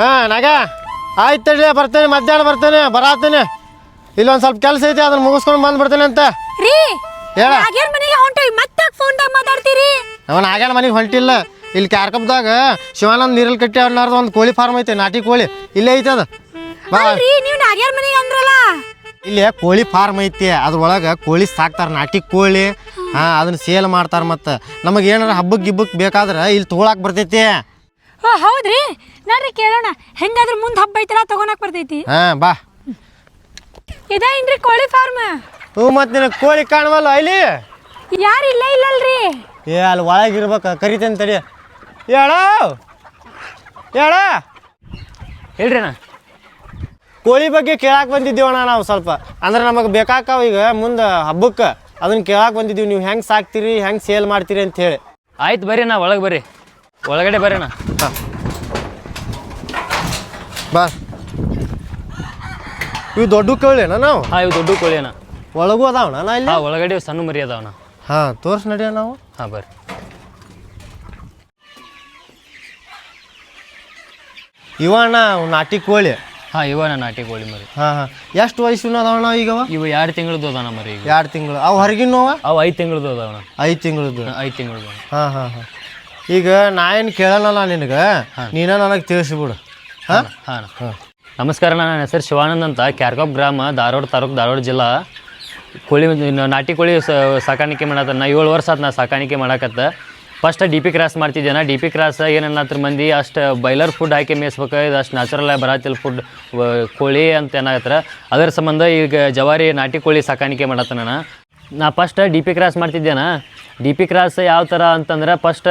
ಹಾಂ ನಾಗ? ಆಯ್ತು ತಡಿ ಬರ್ತೇನೆ ಮಧ್ಯಾಹ್ನ ಬರ್ತೇನೆ ಬರಾತೇನೆ. ಇಲ್ಲೊಂದು ಸ್ವಲ್ಪ ಕೆಲಸ ಐತಿ ಅದನ್ನ ಮುಗಿಸ್ಕೊಂಡು ಬಂದ್ಬಿಡ್ತೇನೆ ಅಂತ. ರೀ ಹೇಳ. ಮನೆಗೆ ಹೊಂಟೋಗಿ ಮತ್ತೆ ಫೋನ್ದಾಗ ಮಾತಾಡ್ತೀರಿ? ಮನೆಗೆ ಹೊಂಟಿಲ್ಲ. ಇಲ್ಲಿ ಕ್ಯಾರ್ಕಪ್ದಾಗ ಶಿವಾನಂದ್ ನೀರಲ್ಲಿ ಕಟ್ಟಿ ಆಡ್ಲಾರ್ದು ಒಂದು ಕೋಳಿ ಫಾರ್ಮ್ ಐತೆ ನಾಟಿ ಕೋಳಿ. ಇಲ್ಲೇ ಐತೆ ಅದು. ಬಾ. ಅಲ್ರಿ ನೀವು ನಾಗ್ಯಾರ ಮನೆಗೆ ಅಂದ್ರಲ್ಲ? ಇಲ್ಲಿ ಕೋಳಿ ಫಾರ್ಮ್ ಐತಿ ಅದ್ರೊಳಗೆ ಕೋಳಿ ಸಾಕ್ತಾರ ನಾಟಿ ಕೋಳಿ. ಹಾಂ ಅದನ್ನ ಸೇಲ್ ಮಾಡ್ತಾರೆ ಮತ್ತು. ನಮಗೆ ಏನಾರ ಹಬ್ಬಕ್ಕೆ ಗಿಬ್ಬಕ್ಕೆ ಬೇಕಾದ್ರೆ ಇಲ್ಲಿ ತೊಗೊಳಕ್ ಬರ್ತೈತಿ. ಓ ಹೌದ್ರಿ? ನೋಡ್ರಿ ಕೇಳೋಣ. ಹೆಂಗಾದ್ರೂ ಮುಂದೆ ಹಬ್ಬ ಐತಲ್ಲ ತಗೊಳಕ್ ಬರ್ತೈತಿ. ಹಾ ಬಾ. ಇದೇನ್ರಿ ಕೋಳಿ ಫಾರ್ಮ್ ಹ್ಞೂ ಮತ್ತೆ ನಿನಗೆ ಕೋಳಿ ಕಾಣವಲ್ಲ ಐಲಿ ಯಾರು ಇಲ್ಲ ಇಲ್ಲಲ್ರಿ? ಏ ಅಲ್ಲಿ ಒಳಗೆ ಇರ್ಬೇಕು ಕರಿತೇನೆ ತಡಿ. ಹೇಳ? ಹೇಳ? ಹೇಳ್ರಿ ಅಣ್ಣ ಕೋಳಿ ಬಗ್ಗೆ ಕೇಳಾಕ್ ಬಂದಿದ್ದೀವಣ್ಣ ನಾವು ಸ್ವಲ್ಪ. ಅಂದ್ರೆ ನಮಗೆ ಬೇಕಾಕಾವ ಈಗ ಮುಂದೆ ಹಬ್ಬಕ್ಕೆ. ಅದನ್ನ ಕೇಳಾಕ್ ಬಂದಿದ್ದೀವಿ. ನೀವು ಹೆಂಗೆ ಸಾಕ್ತೀರಿ ಹೆಂಗೆ ಸೇಲ್ ಮಾಡ್ತೀರಿ ಅಂತ ಹೇಳಿ. ಆಯ್ತು ಬರ್ರಿ ನಾ ಒಳಗೆ ಬರ್ರಿ. ಒಳಗಡೆ ಬರೋಣ. ಬಾ. ಇವು ದೊಡ್ಡ ಕೋಳಿನ ನಾವು? ಹಾಂ ಇವು ದೊಡ್ಡ ಕೋಳಿ ಅಣ್ಣ ಒಳಗೂ ಅದಾವಣ ನಾ ಇಲ್ಲಿ? ಹಾಂ ಒಳಗಡೆ ಸಣ್ಣ ಮರಿ ಅದಾವಣ ಹಾ ತೋರ್ಸ್ ನಡಿಯ ನಾವು ಹಾ ಬರ್ರಿ. ಇವಣ್ಣ ನಾಟಿ ಕೋಳಿ. ಹಾ ಇವಣ್ಣ ನಾಟಿ ಕೋಳಿ ಮರಿ. ಹಾಂ ಹಾಂ. ಎಷ್ಟು ವಯಸ್ಸಿನ ಅದಾವಣ ಈಗವ ಇವು ಎರಡು ತಿಂಗಳದ್ದು ಅದಾವಣ ಮರಿ ಈಗ. ಎರಡು ತಿಂಗಳು. ಅವು ಹೊರಗಿನವ ಅವು? ಐದು ತಿಂಗಳದ್ದು ಅದಾವಣ ಐದು ತಿಂಗಳದ್ದು ಐದು ತಿಂಗಳದ್ದು ಹಾ ಹಾ ಹಾಂ. ಈಗ ನಾ ಏನು ಕೇಳಲ್ಲ ನಿನಗೆ? ನೀನ ನನಗೆ ತಿಳಿಸ್ಬಿಡು. ಹಾಂ? ಹಾಂ. ನಮಸ್ಕಾರ ನನ್ನ ಹೆಸರು ಶಿವಾನಂದ್ ಅಂತ. ಕ್ಯಾರ್ಕಾಪ್ ಗ್ರಾಮ ಧಾರವಾಡ ತಾಲೂಕು ಧಾರವಾಡ ಜಿಲ್ಲಾ. ಕೋಳಿ ನಾಟಿ ಕೋಳಿ ಸ- ಸಾಕಾಣಿಕೆ ಮಾಡತ್ತ ನಾ ಏಳು ವರ್ಷ ಆತು ನಾ ಸಾಕಾಣಿಕೆ ಮಾಡಾಕತ್ತ. ಫಸ್ಟ್ ಡಿ ಪಿ ಕ್ರಾಸ್ ಮಾಡ್ತಿದ್ದೆ ನಾ ಡಿ ಪಿ ಕ್ರಾಸ್ ಏನನ್ನತ್ರ ಮಂದಿ? ಅಷ್ಟು ಬೈಲರ್ ಫುಡ್ ಹಾಕಿ ಮೇಯಿಸ್ಬೇಕು. ಇದು ಅಷ್ಟು ನ್ಯಾಚುರಲ್ ಆಗಿ ಬರತ್ತಿಲ್ಲ ಫುಡ್ ಕೋಳಿ ಅಂತ ಏನಾಗತ್ತರ ಅದರ ಸಂಬಂಧ ಈಗ ಜವಾರಿ ನಾಟಿ ಕೋಳಿ ಸಾಕಾಣಿಕೆ ಮಾಡತ್ತ ನಾನು. ನಾ ಫಸ್ಟ್ ಡಿ ಪಿ ಕ್ರಾಸ್ ಮಾಡ್ತಿದ್ದೇನ. ಡಿ ಪಿ ಕ್ರಾಸ್ ಯಾವ ಥರ ಅಂತಂದ್ರೆ ಫಸ್ಟ್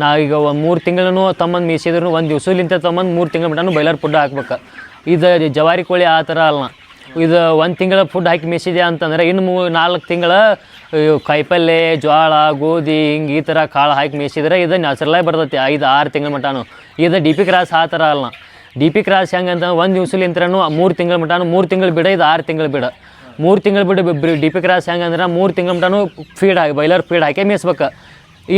ನಾ ಈಗ ಒಂದು ಮೂರು ತಿಂಗಳೂ ತಮ್ಮಂದು ಮೀಸಿದ್ರು ಒಂದು ದಿವ್ಸಲಿಂತ ತಮ್ಮಂದು ಮೂರು ತಿಂಗಳ ಮಟನು ಬೈಲರ್ ಫುಡ್ ಹಾಕ್ಬೇಕು. ಇದು ಜವಾರಿ ಕೋಳಿ ಆ ಥರ ಅಲ್ಲ ಇದು ಒಂದು ತಿಂಗಳ ಫುಡ್ ಹಾಕಿ ಮೇಸಿದೆ ಅಂತಂದ್ರೆ ಇನ್ನು ಮೂ ನಾಲ್ಕು ತಿಂಗಳ ಕಾಯಿಪಲ್ಲೆ ಜೋಳ ಗೋಧಿ ಹಿಂಗೆ ಈ ಥರ ಕಾಳು ಹಾಕಿ ಮೇಯಿಸಿದ್ರೆ ಇದು ನ್ಯಾಚುರಲಾಗಿ ಬರ್ತೈತಿ ಐದು ಆರು ತಿಂಗಳ ಮಟನು ಇದು ಡಿ ಪಿ ಕ್ರಾಸ್ ಆ ಥರ ಅಲ್ಲ ಡಿ ಪಿ ಕ್ರಾಸ್ ಹೆಂಗೆ ಒಂದು ದಿವ್ಸಲಿಂತ್ರನು ಮೂರು ತಿಂಗಳ ಮಟನು ಮೂರು ತಿಂಗಳು ಬಿಡ, ಇದು ಆರು ತಿಂಗಳು ಬಿಡ. ಮೂರು ತಿಂಗಳು ಬಿಟ್ಟು ಡಿ ಪಿ ಕ್ರಾಸ್ ಹೆಂಗೆ ಅಂದ್ರೆ ಮೂರು ತಿಂಗಳ ಮಟನು ಫೀಡ್ ಹಾಕಿ ಬೈಲರ್ ಫೀಡ್ ಹಾಕಿ ಮೇಯಿಸ್ಬೇಕು.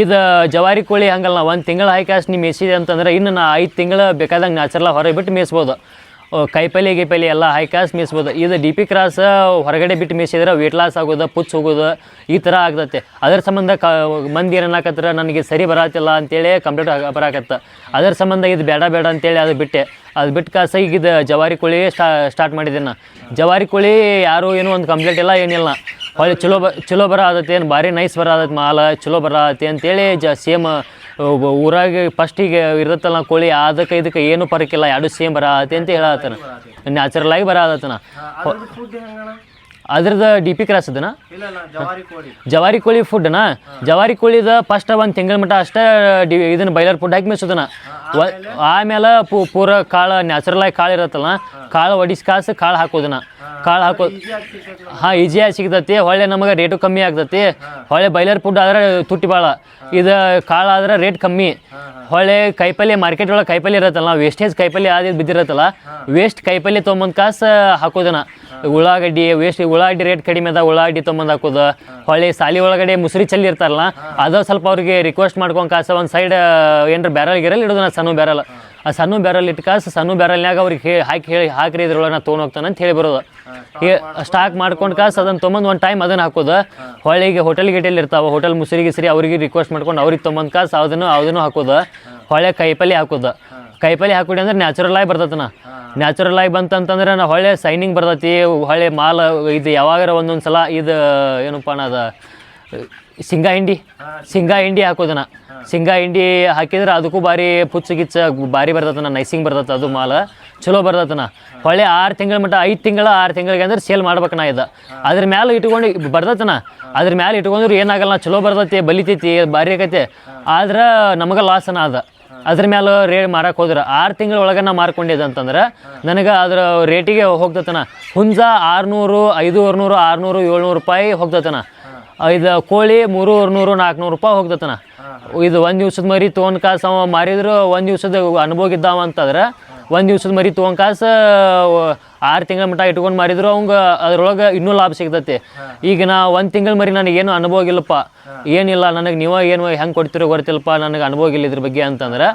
ಇದು ಜವಾರಿ ಕೋಳಿ ಹಂಗಲ್ಲ ಒಂದು ತಿಂಗಳು ಹಾಕಿ ಅಷ್ಟು ನೀವು ಮೇಯಿಸಿದೆ ಅಂತಂದ್ರೆ ಇನ್ನು ನಾ ಐದು ತಿಂಗಳು ಬೇಕಾದಂಗೆ ನ್ಯಾಚುರಲ್ ಹೊರಗೆ ಬಿಟ್ಟು ಮೇಯಿಸ್ಬೋದು. ಕೈಪಲ್ಲೆ ಗೈಪಲ್ಲೆ ಎಲ್ಲ ಹೈ ಕ್ಲಾಸ್ ಮೀಸ್ಬೋದು. ಇದು ಡಿ ಪಿ ಕ್ರಾಸ್ ಹೊರಗಡೆ ಬಿಟ್ಟು ಮೀಸಿದ್ರೆ ವೇಟ್ ಲಾಸ್ ಆಗೋದು ಪುಚ್ ಹೋಗೋದು, ಈ ಥರ ಆಗ್ತೈತೆ. ಅದರ ಸಂಬಂಧ ಕ, ಮಂದಿ ಏನು ಅನ್ನಕತ್ರ ನನಗೆ ಸರಿ ಬರತ್ತಿಲ್ಲ ಅಂತೇಳಿ ಕಂಪ್ಲೀಟ್ ಬರಾಕತ್ತ. ಅದರ ಸಂಬಂಧ ಇದು ಬೇಡ ಬೇಡ ಅಂತೇಳಿ ಅದು ಬಿಟ್ಟೆ. ಅದು ಬಿಟ್ಟು ಕಾಸ ಜವಾರಿ ಕೋಳಿ ಸ್ಟಾ ಸ್ಟಾರ್ಟ್ ಮಾಡಿದೆ ಜವಾರಿ ಕೋಳಿ ಯಾರು ಏನೂ ಒಂದು ಕಂಪ್ಲೇಂಟ್ ಇಲ್ಲ, ಏನಿಲ್ಲ. ಹೊಳ್ಳಿ ಚಲೋ ಬ ಚಲೋ ಬರ ಆದತಿ ಏನು ಭಾರಿ ನೈಸ್ ಬರ ಆದತಿ ಮಾಲ ಚಲೋ ಬರ ಆದತಿ ಅಂತೇಳಿ ಜ ಸೇಮ್ ಊರಾಗೆ ಫಸ್ಟಿಗೆ ಇರತ್ತಲ್ಲ ಕೋಳಿ ಅದಕ್ಕೆ ಇದಕ್ಕೆ ಏನು ಪರಕಿಲ್ಲ ಎರಡು ಸೇಮ್ ಬರ ಆದತ್ತೆ ಅಂತ ಹೇಳತ್ತನ ನ್ಯಾಚುರಲ್ ಆಗಿ ಬರ ಆದತ್ತನ ಅದ್ರದ್ದು ಡಿ ಪಿ ಕ್ರಾಸ್ ಅದನ? ಜವಾರಿ ಕೋಳಿ. ಫುಡ್ನ ಜವಾರಿ ಕೋಳಿದ ಫಸ್ಟ್ ಒಂದು ತಿಂಗಳ ಮಟ್ಟ ಅಷ್ಟೇ ಡಿ ಇದನ್ನ ಬೈಲರ್ ಫುಡ್ ಹಾಕಿ ಮೇಸೋದನ ಆಮೇಲೆ? ಪೂ ಪೂರ ಕಾಳು ನ್ಯಾಚುರಲ್ ಆಗಿ ಕಾಳು ಇರತ್ತಲ್ಲ ಕಾಳು ಒಡಿಸಿ ಕಾಸು ಕಾಳು ಹಾಕೋದನ್ನ ಕಾಳು ಹಾಕೋ ಹಾಂ ಈಜಿಯಾಗಿ ಸಿಗ್ತತಿ. ಹೊಳ್ಳೆ ನಮಗೆ ರೇಟು ಕಮ್ಮಿ ಆಗ್ತತಿ. ಹೊಳ್ಳೆ ಬೈಲರ್ ಫುಡ್ ಆದ್ರೆ ತುಟ್ಟಿ ಭಾಳ ಇದು ಕಾಳು ಆದ್ರೆ ರೇಟ್ ಕಮ್ಮಿ. ಹೊಳ್ಳೆ ಕೈಪಲ್ಯ ಮಾರ್ಕೆಟ್ ಒಳಗೆ ಕೈಪಲ್ಯ ಇರತ್ತಲ್ಲ ವೇಸ್ಟೇಜ್ ಕೈಪಲ್ಯ ಆದಿದ್ದು ಬಿದ್ದಿರತ್ತಲ್ಲ ವೇಸ್ಟ್ ಕೈಪಲ್ಯ ತೊಗೊಂಬಂದು ಕಾಸು ಹಾಕೋದನ. ಉಳ್ಳಾಗಡ್ಡಿ ವೇಸ್ಟ್ ಉಳ್ಳಾಗಡ್ಡಿ ರೇಟ್ ಕಡಿಮೆ ಅದ, ಉಳ್ಳಾಗಡ್ಡಿ ತೊಗೊಂಬಂದು ಹಾಕೋದು. ಹೊಳ್ಳಿ ಸಾಲಿ ಒಳಗಡೆ ಮುಸುರಿ ಚಲ್ಲಿ ಇರ್ತಾರಲ್ಲ, ಅದು ಸ್ವಲ್ಪ ಅವ್ರಿಗೆ ರಿಕ್ವೆಸ್ಟ್ ಮಾಡ್ಕೊಂಡು ಕಾಸು ಒಂದು ಸೈಡ್ ಏನಾರ ಬ್ಯಾರಲ್ ಗಿರಲ್ ಇಡೋದನ್ನ ಸಣ್ಣ ಬ್ಯಾರಲ್ ಆ ಸಣ್ಣ ಬ್ಯಾರಲ್ ಇಟ್ಟು ಕಾಸು ಸಣ್ಣ ಬ್ಯಾರಲ್ನಾಗ ಅವ್ರಿಗೆ ಹೇ ಹಾಕಿ ಹೇಳಿ ಹಾಕ್ರಿ ಇದ್ರೊಳಗೆ ನಾ ತೊಗೊಂಡು ಹೋಗ್ತಾನೆ ಅಂತ ಹೇಳಿ ಬರೋದು ಸ್ಟಾಕ್ ಮಾಡ್ಕೊಂಡು ಕಾಸು ಅದನ್ನು ತೊಗೊಂಬಂದು ಒಂದು ಟೈಮ್ ಅದನ್ನು ಹಾಕೋದು. ಹೊಳ್ಳಿಗೆ ಹೋಟೆಲ್ ಗಿಟೆಲ್ ಇರ್ತಾವೆ ಹೋಟೆಲ್ ಮುಸುರಿ ಸರಿ ಅವ್ರಿಗೆ ರಿಕ್ವೆಸ್ಟ್ ಮಾಡ್ಕೊಂಡು ಅವ್ರಿಗೆ ತೊಗೊಂಬಂದು ಕಾಸು ಅದನ್ನು ಅದನ್ನು ಹಾಕೋದು. ಹೊಳೆ ಕೈಪಲ್ಲಿ ಹಾಕೋದು. ಕೈಪಲ್ಲಿ ಹಾಕೊಡಿ ಅಂದ್ರೆ ನ್ಯಾಚುರಲ್ ಆಗಿ ನಾ. ನ್ಯಾಚುರಲ್ ಆಗಿ ಬಂತಂತಂದ್ರೆ ನಾ ಹೊಳೆ ಸೈನಿಂಗ್ ಬರ್ತೈತಿ ಹೊಳೆ ಮಾಲ್ ಇದು ಯಾವಾಗಾರ ಒಂದೊಂದು ಸಲ ಇದು ಏನಪ್ಪ ಅದ ಸಿಂಗ ಹಿಂಡಿ. ಸಿಂಗ ಹಿಂಡಿ ಹಾಕೋದನ ಶೇಂಗಾ ಹಿಂಡಿ ಹಾಕಿದ್ರೆ ಅದಕ್ಕೂ ಭಾರಿ ಪುಚ್ಚ ಗಿಚ್ಚ ಭಾರಿ ಬರ್ತತನ ನೈಸಿಂಗ್ ಬರ್ತೈತೆ ಅದು ಮಾಲ. ಚಲೋ ಬರ್ತತನ ಹೊಳೆ ಆರು ತಿಂಗಳ ಮಟ್ಟ, ಐದು ತಿಂಗಳ ಆರು ತಿಂಗಳಿಗೆ ಅಂದ್ರೆ ಸೇಲ್ ಮಾಡ್ಬೇಕು ನಾ ಇದು. ಅದ್ರ ಮ್ಯಾಲೆ ಇಟ್ಕೊಂಡು ಬರ್ತತನ ಅದ್ರ ಮ್ಯಾಲೆ ಇಟ್ಕೊಂಡ್ರೆ ಏನಾಗಲ್ಲ ಚಲೋ ಬರ್ತೈತಿ ಬಲಿತೈತಿ ಭಾರಿ ಆಕೈತಿ ಆದ್ರೆ ನಮಗೆ ಲಾಸನ ಅದ. ಅದ್ರ ಮೇಲೆ ರೇಟ್ ಮಾರಕ್ಕೆ ಹೋದ್ರೆ. ಆರು ತಿಂಗಳ ಒಳಗೆ ನಾ ಮಾರ್ಕೊಂಡಿದ್ದೆ ಅಂತಂದ್ರೆ ನನಗೆ ಅದರ ರೇಟಿಗೆ ಹೋಗ್ತತನ ಹುಂಜ ಆರುನೂರು ಐದೂರ್ನೂರು ಆರುನೂರು, ಏಳ್ನೂರು ರೂಪಾಯಿ ಹೋಗ್ತತನ ಇದು ಕೋಳಿ ಮೂರುವರೆ ನೂರು ನಾಲ್ಕುನೂರು ರೂಪಾಯಿ ಹೋಗ್ತತನ. ಇದು ಒಂದು ದಿವ್ಸದ ಮರಿ ತೊಗೊಂಡು ಕಾಸು ಅವ ಮಾರಿದ್ರು ಒಂದು ದಿವ್ಸದ ಅನುಭವ ಇದ್ದಾವ ಅಂತಂದ್ರೆ ಒಂದು ದಿವ್ಸದ ಮರಿ ತೊಗೊಂಡು ಕಾಸು ಆರು ತಿಂಗಳ ಮಟ್ಟ ಇಟ್ಕೊಂಡು ಮಾರಿದ್ರು ಅವಂಗ ಅದ್ರೊಳಗೆ ಇನ್ನೂ ಲಾಭ ಸಿಗ್ತೈತಿ. ಈಗ ನಾ ಒಂದು ತಿಂಗಳ ಮರಿ ನನಗೇನು ಅನುಭವ ಇಲ್ಲಪ್ಪ. ಏನಿಲ್ಲ ನನಗೆ ನೀವ ಏನು ಹೆಂಗೆ ಕೊಡ್ತಿರೋ ಗೊತ್ತಿಲ್ಲಪ್ಪ ನನಗೆ ಅನುಭವ ಇಲ್ಲ ಇದ್ರ ಬಗ್ಗೆ ಅಂತಂದ್ರೆ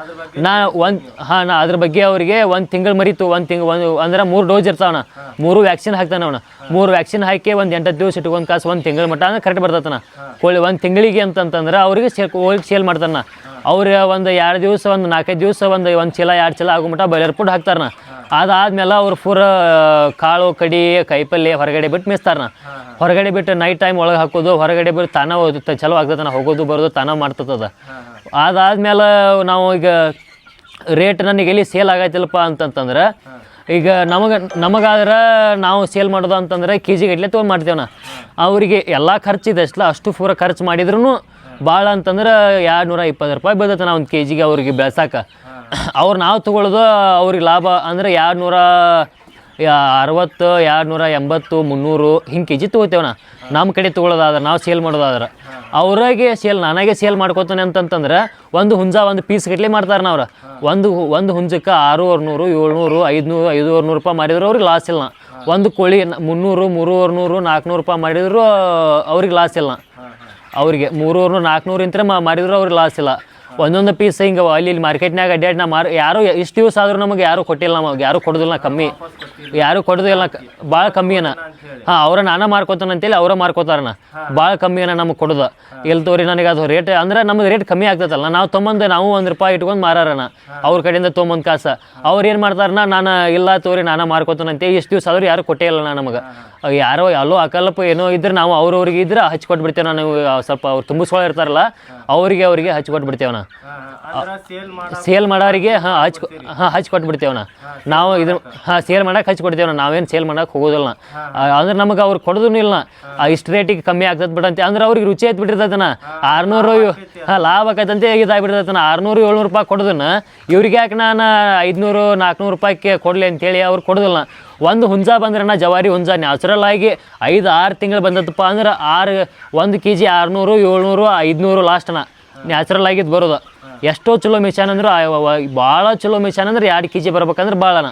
ನಾ ಒಂದು ಹಾಂ ನಾ ಅದ್ರ ಬಗ್ಗೆ ಅವರಿಗೆ ಒಂದು ತಿಂಗಳ ಮರಿತು ಒಂದು ತಿಂಗ್ ಒಂದು ಅಂದ್ರೆ ಮೂರು ಡೋಸ್ ಇರ್ತಾವಣ. ಮೂರು ವ್ಯಾಕ್ಸಿನ್ ಹಾಕ್ತಾನೆ ಅವನ. ಮೂರು ವ್ಯಾಕ್ಸಿನ್ ಹಾಕಿ ಒಂದು ಎಂಟತ್ತು ದಿವಸ ಇಟ್ಕೊಂಡು ಕಾಸು ಒಂದು ತಿಂಗಳ ಮಟ್ಟ ಅಂದ್ರೆ ಕರೆಕ್ಟ್ ಬರ್ತತನ. ಕೋಳಿ ಒಂದು ತಿಂಗಳಿಗೆ ಅಂತಂತಂದ್ರೆ ಅವ್ರಿಗೆ ಸೇಲ್ ಹೋಗಿ ಸೇಲ್ ಮಾಡ್ತಾನ. ಅವ್ರು ಒಂದು ಎರಡು ದಿವಸ, ಒಂದು ನಾಲ್ಕೈದು ದಿವಸ, ಒಂದು ಒಂದು ಚೀಲ, ಎರಡು ಚೀಲ ಆಗೋ ಮಟ್ಟ ಬೈಲರ್ ಫುಡ್ ಹಾಕ್ತಾರನ. ಅದಾದ್ಮೇಲೆ ಅವ್ರು ಪೂರ ಕಾಳು, ಕಡಿ ಕೈಪಲ್ಯ ಹೊರಗಡೆ ಬಿಟ್ಟು ಮಿಸ್ತಾರನ ಹೊರಗಡೆ ಬಿಟ್ಟು ನೈಟ್ ಟೈಮ್ ಒಳಗೆ ಹಾಕೋದು, ಹೊರಗಡೆ ಬಿಟ್ಟು ತಾನ ಚಲೋ ಆಗ್ತೈತನ ಹೋಗೋದು, ಬರೋದು, ತಾನ ಮಾಡ್ತದ ಅದಾದ್ಮೇಲೆ ನಾವು ಈಗ ರೇಟ್ ನನಗೆ ಎಲ್ಲಿ ಸೇಲ್ ಆಗೈತಿಲ್ಲಪ್ಪ ಅಂತಂತಂದ್ರೆ, ಈಗ ನಮಗೆ, ನಮಗಾದ್ರೆ ನಾವು ಸೇಲ್ ಮಾಡೋದು ಅಂತಂದ್ರೆ ಕೆ ಜಿ ಗಟ್ಲೆ ತೊಗೊಂಡು ಮಾಡ್ತೇವನ. ಅವರಿಗೆ ಎಲ್ಲ ಖರ್ಚು ಇದೆಷ್ಟಲ್ಲ ಅಷ್ಟು ಪೂರ ಖರ್ಚು ಮಾಡಿದ್ರು ಭಾಳ ಅಂತಂದ್ರೆ ಎರಡು ನೂರ ಇಪ್ಪತ್ತು ರೂಪಾಯಿ ಬೀಳ್ತೈತೆ ನಾವು ಒಂದು ಕೆ ಜಿಗೆ ಅವ್ರಿಗೆ ಬೆಳ್ಸಕ್ಕೆ ಅವ್ರು ನಾವು ತೊಗೊಳೋದು ಅವ್ರಿಗೆ ಲಾಭ ಅಂದರೆ ಎರಡು ನೂರ ಅರವತ್ತು ಎರಡು ನೂರ ಎಂಬತ್ತು, ಮುನ್ನೂರು ಹಿಂಗೆ ಕೆ ಜಿ ತೊಗೋತೇವನ ನಮ್ಮ ಕಡೆ ತೊಗೊಳೋದಾದ್ರೆ, ನಾವು ಸೇಲ್ ಮಾಡೋದಾದ್ರೆ. ಅವ್ರಿಗೆ ಸೇಲ್, ನನಗೆ ಸೇಲ್ ಮಾಡ್ಕೋತಾನೆ ಅಂತಂತಂದ್ರೆ ಒಂದು ಹುಂಜ ಒಂದು ಪೀಸ್ ಗಟ್ಲೆ ಮಾಡ್ತಾರೆ ಅವ್ರು ಒಂದು ಒಂದು ಹುಂಜಕ್ಕೆ ಆರೂವರೆ ನೂರು, ಏಳ್ನೂರು, ಐದುನೂರು, ಐದೂವರೆ ನೂರು ರೂಪಾಯಿ ಮಾಡಿದ್ರು ಅವ್ರಿಗೆ ಲಾಸ್ ಇಲ್ಲ ಒಂದು ಕೋಳಿ ಮುನ್ನೂರು, ಮೂರುವರೆ ನೂರು, ನಾಲ್ಕುನೂರು ರೂಪಾಯಿ ಮಾಡಿದ್ರು ಅವ್ರಿಗೆ ಲಾಸ್ ಇಲ್ಲ ಅವ್ರಿಗೆ ಮೂರೂರು ನಾಲ್ಕುನೂರು ಇಂತ್ರ ಮಾಡಿದ್ರು ಅವ್ರಿಗೆ ಲಾಸ್ ಇಲ್ಲ. ಒಂದೊಂದು ಪೀಸ್ ಹಿಂಗೆ ಅಲ್ಲಿ ಇಲ್ಲಿ ಮಾರ್ಕೆಟ್ನಾಗ ಅಡ್ಡಾಡಿ ನಾ ಮಾರು ಯಾರು ಇಷ್ಟು ದಿವಸ ಆದರೂ ನಮಗೆ ಯಾರು ಕೊಟ್ಟಿಲ್ಲ ನಮಗೆ ಯಾರು ಕೊಡೋದಿಲ್ಲ ಕಮ್ಮಿ. ಯಾರು ಕೊಡೋದಿಲ್ಲ ಭಾಳ ಕಮ್ಮಿ ಅನ. ಹಾಂ ಅವ್ರ ನಾನ ಮಾರ್ಕೋತಾನ ಅಂತೇಳಿ ಅವ್ರ ಮಾರ್ಕೋತಾರನ ಭಾಳ ಕಮ್ಮಿ ಅನ ನಮಗೆ ಕೊಡೋದು. ಎಲ್ಲಿ ತೋರಿ ನನಗೆ ಅದು ರೇಟ್ ಅಂದ್ರೆ ನಮಗೆ ರೇಟ್ ಕಮ್ಮಿ ಆಗ್ತದಲ್ಲ ನಾವು ತೊಗೊಂಬಂದು ನಾವು ಒಂದು ರೂಪಾಯಿ ಇಟ್ಕೊಂಡು ಮಾರಾರಣ ಅವ್ರ ಕಡೆಯಿಂದ ತೊಗೊಂಬಂದು ಕಾಸ. ಅವ್ರು ಏನು ಮಾಡ್ತಾರನ ನಾನು ಇಲ್ಲ ತೋರಿ ನಾನ ಮಾರ್ಕೋತಾನ ಅಂತೇಳಿ ಇಷ್ಟು ದಿವಸ ಆದರೂ ಯಾರು ಕೊಟ್ಟೇ ಇಲ್ಲ ನಮಗೆ. ಯಾರೋ ಎಲ್ಲೋ ಅಕಲ್ಪ ಏನೋ ಇದ್ರೆ ನಾವು ಅವ್ರವ್ರಿಗೆ ಇದ್ರೆ ಹಚ್ಕೊಟ್ಬಿಡ್ತೇವೆ ನಾನು ಸ್ವಲ್ಪ ಅವ್ರು ತುಂಬಿಸ್ಕೊಳ್ಳೋ ಇರ್ತಾರಲ್ಲ ಅವರಿಗೆ ಅವರಿಗೆ ಹಚ್ಕೊಟ್ಬಿಡ್ತೇವೆ ಸೇಲ್ ಮಾಡ ಸೇಲ್ ಮಾಡೋರಿಗೆ ಹಾಂ ಹಚ್ ಹಾಂ ಹಚ್ಚಿ ಕೊಟ್ಬಿಡ್ತೇವಣ್ಣ ನಾವು ಇದು ಹಾಂ ಸೇಲ್ ಮಾಡಕ್ಕೆ ಹಚ್ಚಿ ಕೊಡ್ತೇವಣ್ಣ ನಾವೇನು ಸೇಲ್ ಮಾಡೋಕೆ ಹೋಗೋದಿಲ್ಲ ಅಂದ್ರೆ ನಮಗೆ ಅವ್ರು ಕೊಡೋದೂ ಇಲ್ಲ ಇಷ್ಟು ರೇಟಿಗೆ ಕಮ್ಮಿ ಆಗ್ತದೆ ಬಿಡಂತೆ. ಅಂದ್ರೆ ಅವ್ರಿಗೆ ರುಚಿ ಆಯ್ತು ಬಿಟ್ಟಿರ್ತೈತನ ಆರ್ನೂರು ಹಾಂ ಲಾಭ ಆಕೈತಂತೆ ಇದಾಗ್ಬಿಟ್ಟಿರ್ತೈತನ ಆರ್ನೂರು ಏಳ್ನೂರು ರೂಪಾಯಿ ಕೊಡೋದನ್ನ ಇವ್ರಿಗೆ ಯಾಕೆ ನಾನು ಐದುನೂರು ನಾಲ್ಕುನೂರು ರೂಪಾಯಿಗೆ ಕೊಡಲಿ ಅಂತೇಳಿ ಅವ್ರು ಕೊಡೋದಿಲ್ಲ ಒಂದು ಹುಂಜ ಬಂದ್ರೆ ನಾ ಜವಾರಿ ಹುಂಜ. ನ್ಯಾಚುರಲ್ ಆಗಿ ಐದು ಆರು ತಿಂಗಳು ಬಂದದಪ್ಪ ಅಂದ್ರೆ ಆರು ಒಂದು ಕೆ ಜಿ ಆರುನೂರು ಏಳ್ನೂರು ಐದುನೂರು ಲಾಸ್ಟ್ನ ನ್ಯಾಚುರಲ್ ಆಗಿದ್ದು ಬರೋದು. ಎಷ್ಟೋ ಚಲೋ ಮಿಷನ್ ಅಂದ್ರೆ ಭಾಳ ಚಲೋ ಮಿಷನ್ ಅಂದ್ರೆ ಎರಡು ಕೆ ಜಿ ಬರ್ಬೇಕಂದ್ರೆ ಭಾಳನ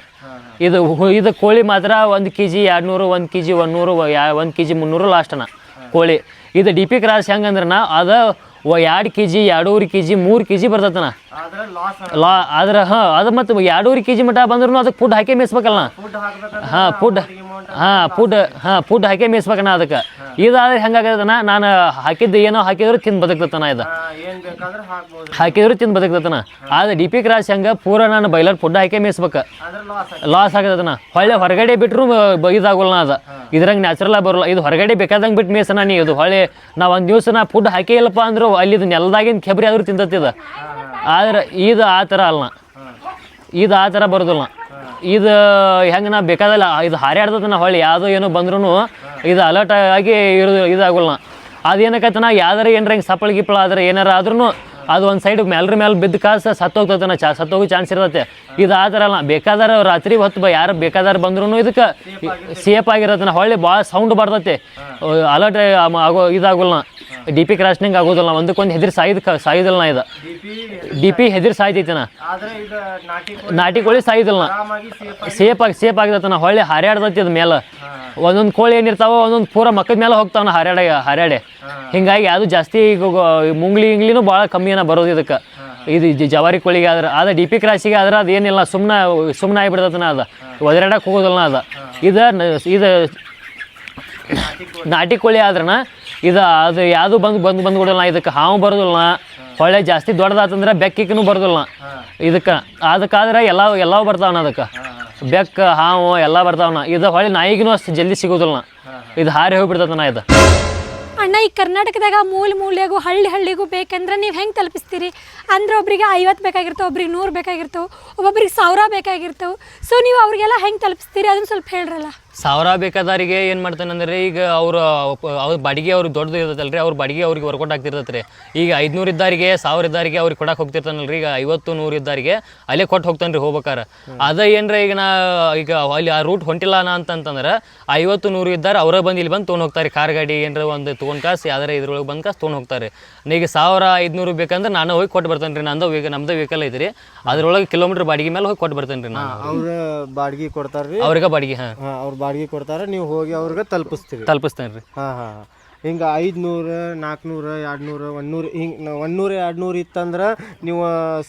ಇದು ಇದು ಕೋಳಿ ಮಾತ್ರ ಒಂದು ಕೆ ಜಿ ಎರಡು ನೂರು ಒಂದು ಕೆ ಜಿ ಒಂದು ನೂರು ಒಂದು ಕೆ ಜಿ ಮುನ್ನೂರು ಲಾಸ್ಟನ ಕೋಳಿ. ಇದು ಡಿ ಪಿ ಕ್ರಾಸ್ ನಾ ಅದು ಎರಡು ಕೆ ಜಿ ಎರಡೂವರೆ ಕೆ ಜಿ ಮೂರು ಕೆ ಜಿ ಬರ್ತೈತನ ಲಾ ಆದ್ರೆ ಹಾಂ ಅದು ಮತ್ತು ಎರಡೂವರೆ ಕೆ ಜಿ ಮಟ್ಟ ಬಂದ್ರೂ ಅದಕ್ಕೆ ಫುಡ್ ಹಾಕಿ ಮೇಯಿಸ್ಬೇಕಲ್ಲ ಹಾಂ ಫುಡ್ ಹಾಂ ಫುಡ್ ಹಾಂ ಫುಡ್ ಹಾಕಿ ಮೇಯಿಸ್ಬೇಕಣ್ಣ ಅದಕ್ಕೆ. ಇದಾದ್ರೆ ಹೆಂಗಾಗತ್ತಣ್ಣ ನಾನು ಹಾಕಿದ್ದು ಏನೋ ಹಾಕಿದ್ರು ತಿಂದು ಬದುಕ್ತತನ ಇದು. ಹಾಕಿದ್ರು ತಿಂದು ಬದುಕ್ತತನ ಆದ್ರೆ ಡಿ ಪಿ ಕ್ರಾಸ್ ಹೆಂಗೆ ಪೂರ ನಾನು ಬೈಲರ್ ಫುಡ್ ಹಾಕಿ ಮೇಯಿಸ್ಬೇಕು. ಲಾಸ್ ಆಗತನ ಹೊಳ್ಳೆ ಹೊರಗಡೆ ಬಿಟ್ಟರು ಇದಾಗಲ್ಲ ಅದು. ಇದ್ರಂಗೆ ನ್ಯಾಚುರಲ್ ಬರಲ್ಲ. ಇದು ಹೊರಗಡೆ ಬೇಕಾದಂಗೆ ಬಿಟ್ಟು ಮೇಯಿಸೋಣ ನೀ ಇದು ಹೊಳ್ಳೆ ನಾವು ಒಂದು ದಿವಸ ನಾ ಫುಡ್ ಹಾಕಿ ಇಲ್ಲಪ್ಪ ಅಂದ್ರು ಅಲ್ಲಿದು ನೆಲದಾಗಿನ ಕೆಬ್ರಿ ಆದ್ರೂ ತಿಂತತ್ತಿದ ಆದ್ರೆ ಇದು ಆ ಥರ ಅಲ್ಲ ಇದು ಆ ಥರ ಬರೋದಿಲ್ಲ ಇದು ಹೆಂಗೆ ನಾ ಬೇಕಾದಲ್ಲ ಇದು ಹಾರ್ಯಾಡ್ತದ ನಾ ಹೊಳ್ಳಿ ಯಾವುದೋ ಏನೋ ಬಂದ್ರೂ ಇದು ಅಲರ್ಟ್ ಆಗಿ ಇರೋದು ಇದಾಗಲ್ಲ. ಅದೇನಕೈತೆ ನಾ ಯಾವ್ದಾರ ಏನಾರ ಹಿಂಗೆ ಸಪ್ಪಳ ಗಿಪ್ಪಳ ಆದ್ರೆ ಏನಾರ ಆದ್ರೂ ಅದು ಒಂದು ಸೈಡ್ ಮೇಲ್ರ ಮೇಲೆ ಬಿದ್ದ ಕಾಸು ನಾ ಚಾ ಸತ್ತೋಗೋ ಚಾನ್ಸ್ ಇರತ್ತೆ. ಇದು ಆ ಥರ ಅಲ್ಲ ಬೇಕಾದಾರ ರಾತ್ರಿ ಹೊತ್ತು ಬ ಯಾರು ಬೇಕಾದಾರ ಬಂದ್ರೂ ಇದಕ್ಕೆ ಸೇಫ್ ಆಗಿರತ್ತೆ. ಹೊಳ್ಳಿ ಭಾಳ ಸೌಂಡ್ ಬರ್ತೈತೆ. ಅಲರ್ಟ್ ಆಗೋ ಇದಾಗೋಲ್ಲ. ಡಿ ಪಿ ಕ್ರಾಶ್ನಿಂಗ್ ಆಗೋದಿಲ್ಲ ಒಂದಕ್ಕೊಂದು ಹೆದರಿ ಸಾಯ್ದು ಕ ಸಾಯೋದಿಲ್ಲ ನಾ ಇದು. ಡಿ ಪಿ ಹೆದರಿ ಸಾಯ್ತೈತೆ ನಾ ಆದ್ರೆ ಇದು ನಾಟಿ ಕೋಳಿ ಸಾಯೋದಿಲ್ಲ ಸೇಫ್ ಆಗಿ ಸೇಫ್ ಆಗಿರತ್ತೆ ನಾ ಹೊಳ್ಳಿ ಹಾರ್ಯಾಡ್ತೈತಿ ಅದ ಮೇಲೆ. ಒಂದೊಂದು ಕೋಳಿ ಏನಿರ್ತಾವ ಒಂದೊಂದು ಪೂರ ಮಕ್ಕದ ಮೇಲೆ ಹೋಗ್ತಾವನ ಹಾರ್ಯಾಡ ಹಾರ್ಯಾಡೆ. ಹಿಂಗಾಗಿ ಅದು ಜಾಸ್ತಿ ಈಗ ಮುಂಗ್ಲಿ ಇಂಗ್ಲಿನೂ ಭಾಳ ಕಮ್ಮಿ ಏನ ಬರೋದು ಇದಕ್ಕೆ. ಇದು ಜವಾರಿ ಕೋಳಿಗೆ ಆದ್ರೆ ಆದ್ರೆ ಡಿ ಪಿ ಕ್ರಾಸಿಗೆ ಆದ್ರೆ ಅದು ಏನಿಲ್ಲ ಸುಮ್ಮನೆ ಸುಮ್ಮನೆ ಆಗಿಬಿಡ್ತೈತನ ಅದು. ಒದರಾಡಕ್ಕೆ ಹೋಗೋದಿಲ್ಲ ಅದು. ಇದು ಇದು ನಾಟಿ ಕೋಳಿ ಆದ್ರನ ಇದು ಅದು ಯಾವುದು ಬಂದು ಬಂದು ಬಂದ್ಬಿಡಲ್ಲ ಇದಕ್ಕೆ ಹಾವು ಬರೋದಿಲ್ಲ ಹೊಳೆ ಜಾಸ್ತಿ ದೊಡ್ಡದಾತಂದ್ರೆ ಬೆಕ್ಕಿಗೂ ಬರೋದಿಲ್ಲ ಇದಕ್ಕೆ ಅದಕ್ಕಾದ್ರೆ ಎಲ್ಲ ಎಲ್ಲ ಬರ್ತಾವನ ಅದಕ್ಕೆ. ಬೆಕ್ಕ, ಹಾವು ಎಲ್ಲ ಬರ್ತಾವನ. ಇದು ಹೊಳೆ ನಾಯಿಗೂ ಅಷ್ಟು ಜಲ್ದಿ ಸಿಗೋದಿಲ್ಲ ಇದು ಹಾರಿ ಹೋಗ್ಬಿಡ್ತದನ ಇದು. ಅಣ್ಣ, ಈ ಕರ್ನಾಟಕದಾಗ ಮೂಲ ಮೂಲೆಗೂ ಹಳ್ಳಿ ಹಳ್ಳಿಗೂ ಬೇಕಂದ್ರೆ ನೀವು ಹೆಂಗೆ ತಲುಪಿಸ್ತೀರಿ? ಅಂದ್ರೆ ಒಬ್ರಿಗೆ ಐವತ್ತು ಬೇಕಾಗಿರ್ತಾವೆ, ಒಬ್ರಿಗೆ ನೂರು ಬೇಕಾಗಿರ್ತವೆ, ಒಬ್ಬೊಬ್ರಿಗೆ ಸಾವಿರ ಬೇಕಾಗಿರ್ತವೆ. ಸೊ ನೀವು ಅವ್ರಿಗೆಲ್ಲ ಹೆಂಗೆ ತಲುಪಿಸ್ತೀರಿ? ಅದನ್ನ ಸ್ವಲ್ಪ ಹೇಳ್ರಲ್ಲ. ಸಾವಿರ ಬೇಕಾದವರಿಗೆ ಏನು ಮಾಡ್ತಾನಂದ್ರೆ ಈಗ ಅವ್ರ ಅವ್ರ ಬಾಡಿಗೆ ಅವ್ರಿಗೆ ದೊಡ್ಡದು ಇರ್ತೈತಲ್ರಿ ಅವ್ರ ಬಾಡಿಗೆ ಅವ್ರಿಗೆ ವರ್ಕೌಟ್ ಆಗ್ತಿರ್ತೈತೆ ರೀ ಈಗ ಐದುನೂರು ಇದ್ದಾರಿಗೆ ಸಾವಿರ ಇದ್ದಾರಿಗೆ ಅವ್ರಿಗೆ ಕೊಡಕ್ಕೆ ಹೋಗ್ತಿರ್ತಾನಲ್ರಿ ಈಗ ಐವತ್ತು ನೂರು ಇದ್ದಾರಿಗೆ ಅಲ್ಲೇ ಕೊಟ್ಟು ಹೋಗ್ತಾನೆ ರೀ ಹೋಗ್ಬೇಕಾರೆ ಅದ ಏನ್ರ ಈಗ ನಾ ಈಗ ಅಲ್ಲಿ ಆ ರೂಟ್ ಹೊಂಟಿಲ್ಲ ನಾ ಅಂತಂತಂದ್ರೆ ಐವತ್ತು ನೂರು ಇದ್ದಾರೆ ಅವರೇ ಬಂದು ಇಲ್ಲಿ ಬಂದು ತೊಗೊಂಡು ಹೋಗ್ತಾರೆ. ಕಾರ್ ಗಾಡಿ ಏನರ ಒಂದು ತೊಗೊಂಡು ಕಾಸು ಯಾವ್ದಾರ ಇದ್ರೊಳಗೆ ಬಂದು ಕಾಸು ತೊಗೊಂಡು ಹೋಗ್ತಾರೆ. ಈಗ ಸಾವಿರ ಐದುನೂರು ಬೇಕಂದ್ರೆ ನಾನು ಹೋಗಿ ಕೊಟ್ಟು ಬರ್ತೇನೆ ರೀ ನಂದು ವೇಗ ನಮ್ದು ವೆಹಿಕಲ್ ರೀ ಅದ್ರೊಳಗೆ ಕಿಲೋಮೀಟ್ರ್ ಬಾಡಿಗೆ ಮೇಲೆ ಹೋಗಿ ಕೊಟ್ಟು ಬರ್ತೇನೆ ರೀ ನಾನು ಅವ್ರ ಬಾಡಿಗೆ ಕೊಡ್ತಾರೆ ಅವ್ರಿಗೆ ಬಾಡಿಗೆ ಹಾಂ. ಹಾ ಅವ್ರ ಬಾಡಿಗೆ ಕೊಡ್ತಾರೆ ನೀವು ಹೋಗಿ ಅವ್ರಿಗೆ ತಲುಪಿಸ್ತೀರಿ. ತಲುಪಿಸ್ತೇನೆ ರೀ. ಹಾ ಹಾ ಹಿಂಗೆ ಐದ್ನೂರು ನಾಲ್ಕುನೂರು ಎರಡುನೂರು ಒಂದೂರು ಹಿಂಗೆ ಒಂದೂರು ಎರಡುನೂರು ಇತ್ತಂದ್ರೆ ನೀವು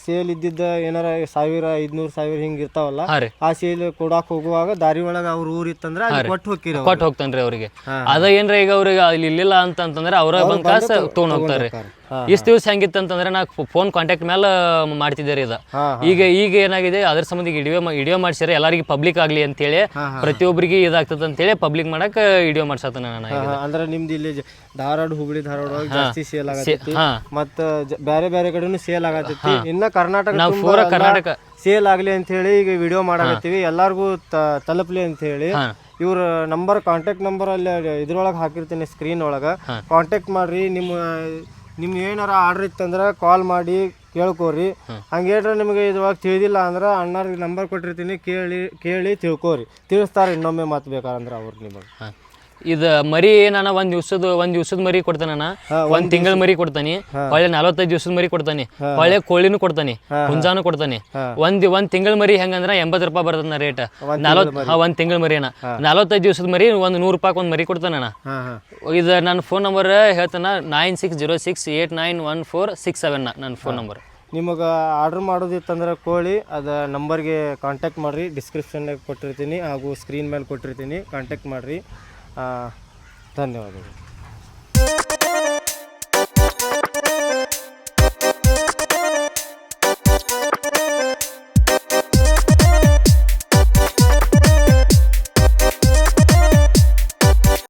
ಸೇಲ್ ಇದ್ದಿದ್ದ ಏನಾರ ಸಾವಿರ ಐದುನೂರು ಸಾವಿರ ಹಿಂಗೆ ಇರ್ತಾವಲ್ಲ ಆ ಸೇಲ್ ಕೊಡಕ್ಕೆ ಹೋಗುವಾಗ ದಾರಿ ಒಳಗೆ ಅವ್ರ ಊರು ಇತ್ತಂದ್ರೆ ಕೊಟ್ಟು ಹೋಗ್ತೀರಿ ಕೊಟ್ಟು ಹೋಗ್ತಾನೆ ರೀ ಅವ್ರಿಗೆ ಅದ ಏನ್ರ ಈಗ ಅವ್ರಿಗೆ ಅಲ್ಲಿ ಇಲ್ಲಿಲ್ಲ ಅಂತಂತಂದ್ರೆ ಅವ್ರ ಬಂದು ಕಾಸು ತೊಗೊಂಡು ಹೋಗ್ತಾರೆ. ಇಷ್ಟು ದಿವಸ ಹೆಂಗಿತ್ತು ಅಂತಂದ್ರೆ ನಾ ಫೋನ್ ಕಾಂಟ್ಯಾಕ್ಟ್ ಮೇಲೆ ಮಾಡ್ತಿದ್ದೆ ರೀ ಇದು. ಈಗ ಈಗ ಏನಾಗಿದೆ ಅದ್ರ ಸಂಬಂಧ ಇಡಿಯೋ ಇಡಿಯೋ ಮಾಡ್ಸ್ಯಾರ ಎಲ್ಲರಿಗೆ ಪಬ್ಲಿಕ್ ಆಗಲಿ ಅಂತೇಳಿ ಪ್ರತಿಯೊಬ್ಬರಿಗೆ ಇದಾಗ್ತದೆ ಅಂತೇಳಿ ಪಬ್ಲಿಕ್ ಮಾಡಕ್ ವಿಡಿಯೋ ಮಾಡ್ಸತ್ತ ನಾನು. ಅಂದ್ರೆ ನಿಮ್ದು ಇಲ್ಲಿ ಧಾರವಾಡ ಹುಬ್ಳಿ ಧಾರವಾಡ ಜಾಸ್ತಿ ಸೇಲ್ ಆಗತ್ತೆ ಮತ್ತ ಬೇರೆ ಬೇರೆ ಕಡೆನು ಸೇಲ್ ಆಗತ್ತೆ ಇನ್ನ ಕರ್ನಾಟಕ ನಾವು ಪೂರ ಕರ್ನಾಟಕ ಸೇಲ್ ಆಗ್ಲಿ ಅಂತ ಹೇಳಿ ಈಗ ವಿಡಿಯೋ ಮಾಡಾಕತ್ತೀವಿ. ಎಲ್ಲಾರ್ಗು ತಲುಪ್ಲಿ ಅಂತ ಹೇಳಿ ಇವ್ರ ನಂಬರ್ ಕಾಂಟ್ಯಾಕ್ಟ್ ನಂಬರ್ ಅಲ್ಲಿ ಇದ್ರೊಳಗೆ ಹಾಕಿರ್ತೀನಿ ಸ್ಕ್ರೀನ್ ಒಳಗೆ. ಕಾಂಟ್ಯಾಕ್ಟ್ ಮಾಡ್ರಿ. ನಿಮ್ಮ ನಿಮ್ ಏನಾರ ಆರ್ಡರ್ ಇತ್ತಂದ್ರೆ ಕಾಲ್ ಮಾಡಿ ಕೇಳ್ಕೋರಿ. ಹಂಗೇನ್ರ ನಿಮಗೆ ಇದ್ರೊಳಗೆ ತಿಳಿದಿಲ್ಲ ಅಂದ್ರೆ ಅಣ್ಣರಿಗೆ ನಂಬರ್ ಕೊಟ್ಟಿರ್ತೀನಿ ಕೇಳಿ ಕೇಳಿ ತಿಳ್ಕೋರಿ. ತಿಳಿಸ್ತಾರೆ ಇನ್ನೊಮ್ಮೆ ಮತ್ತೆ ಬೇಕಾರಂದ್ರೆ ಅವ್ರು ನಿಮಗೆ. ಇದು ಮರಿ ನಾನು ಒಂದ್ ದಿವ್ಸದ ಒಂದ್ ದಿವ್ಸದ ಮರಿ ಕೊಡ್ತಾನೆ ಒಂದ್ ತಿಂಗಳ ಮರಿ ಕೊಡ್ತಾನೆ. ಹೊಳ್ಳೆ ನಲವತ್ತೈದು ದಿವ್ಸದ ಮರಿ ಕೊಡ್ತಾನೆ. ಹೊಳ್ಳೆ ಕೋಳಿನು ಕೊಡ್ತಾನೆ. ಹುಂಜಾನು ಕೊಡ್ತಾನೆ. ಒಂದ್ ಒಂದ್ ತಿಂಗಳ ಮರಿ ಹೆಂಗಂದ್ರ ಎಂಬತ್ತು ರೂಪಾಯಿ ಬರ್ತದ ರೇಟ್. ನಲವತ್ ಒಂದ್ ತಿಂಗಳ ಮರಿನ. ನಲವತ್ತೈದು ದಿವ್ಸದ ಮರಿ ಒಂದ್ ನೂರು ರೂಪಾಯಿ ಒಂದ್ ಮರಿ ಕೊಡ್ತಾನ ಇದ ನನ್ನ ಫೋನ್ ನಂಬರ್ ಹೇಳ್ತಾನ nine six zero six eight nine one four six seven ನನ್ನ ಫೋನ್ ನಂಬರ್ ನಿಮಗೆ ಆರ್ಡರ್ ಮಾಡೋದಿತ್ತಂದ್ರೆ ಕೋಳಿ ಅದು ನಂಬರ್ಗೆ ಕಾಂಟ್ಯಾಕ್ಟ್ ಮಾಡಿರಿ ಡಿಸ್ಕ್ರಿಪ್ಷನ್ನಾಗ ಕೊಟ್ಟಿರ್ತೀನಿ ಹಾಗೂ ಸ್ಕ್ರೀನ್ ಮೇಲೆ ಕೊಟ್ಟಿರ್ತೀನಿ ಕಾಂಟ್ಯಾಕ್ಟ್ ಮಾಡಿರಿ. धन्यवाद.